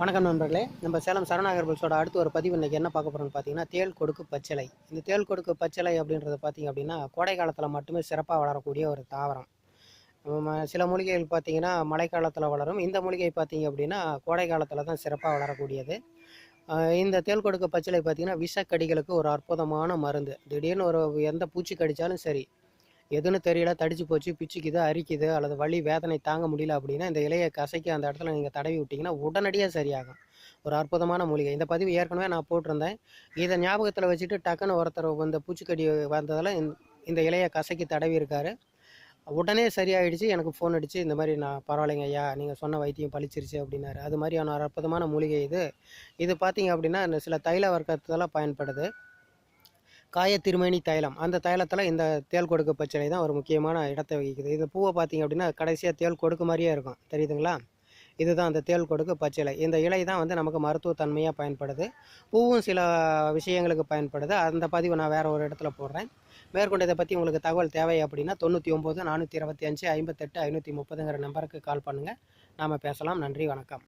வணக்கம் நண்பர்களே. நம்ம சேலம் சரணாகர் புல்ஸோட அடுத்து ஒரு பதிவு இன்றைக்கி என்ன பார்க்க போகிறோம்னு பார்த்தீங்கன்னா தேள் கொடுக்கு பச்சிலை. இந்த தேள் கொடுக்கு பச்சிலை அப்படின்றது பார்த்தீங்க அப்படின்னா கோடை காலத்தில் மட்டுமே சிறப்பாக வளரக்கூடிய ஒரு தாவரம். சில மூலிகைகள் பார்த்திங்கன்னா மழைக்காலத்தில் வளரும். இந்த மூலிகை பார்த்தீங்க அப்படின்னா கோடை காலத்தில் தான் சிறப்பாக வளரக்கூடியது. இந்த தேள் கொடுக்கு பச்சிலை பார்த்தீங்கன்னா விஷக்கடிகளுக்கு ஒரு அற்புதமான மருந்து. திடீர்னு ஒரு எந்த பூச்சி கடித்தாலும் சரி எதுன்னு தெரியல தடிச்சு போச்சு பிச்சுக்குது அரிக்குது அல்லது வலி வேதனை தாங்க முடியல அப்படின்னா இந்த இலையை கசக்கி அந்த இடத்துல நீங்கள் தடவி விட்டிங்கன்னா உடனடியாக சரியாகும். ஒரு அற்புதமான மூலிகை. இந்த பதிவு ஏற்கனவே நான் போட்டிருந்தேன். இதை ஞாபகத்தில் வச்சுட்டு டக்குன்னு ஒருத்தர் இந்த பூச்சிக்கடி வந்ததால் இந்த- இலையை கசைக்கி தடவி இருக்காரு. உடனே சரியாயிடுச்சு. எனக்கு ஃபோன் அடிச்சு இந்த மாதிரி நான் பரவாயில்லைங்க ஐயா நீங்கள் சொன்ன வைத்தியம் பழிச்சிருச்சு அப்படின்னாரு. அது மாதிரியான ஒரு அற்புதமான மூலிகை இது. இது பார்த்தீங்க அப்படின்னா இந்த சில தைல வர்க்கத்தெல்லாம் பயன்படுது. காய திருமேனி தைலம். அந்த தைலத்தில் இந்த தேல் கொடுக்கு பச்சிலை தான் ஒரு முக்கியமான இடத்தை வகிக்குது. இந்த பூவை பார்த்தீங்க அப்படின்னா கடைசியாக தேள் கொடுக்கு மாதிரியே இருக்கும். தெரியுதுங்களா? இதுதான் அந்த தேள் கொடுக்கு பச்சிலை. இந்த இலை தான் வந்து நமக்கு மருத்துவ தன்மையாக பயன்படுது. பூவும் சில விஷயங்களுக்கு பயன்படுது. அந்த பதிவை நான் வேறு ஒரு இடத்துல போடுறேன். மேற்கொண்டு இதை பற்றி உங்களுக்கு தகவல் தேவை அப்படின்னா தொண்ணூற்றி ஒம்பது நானூற்றி இருபத்தி அஞ்சு ஐம்பத்தெட்டு ஐநூற்றி முப்பதுங்கிற நம்பருக்கு கால் பண்ணுங்கள் நாம் பேசலாம். நன்றி வணக்கம்.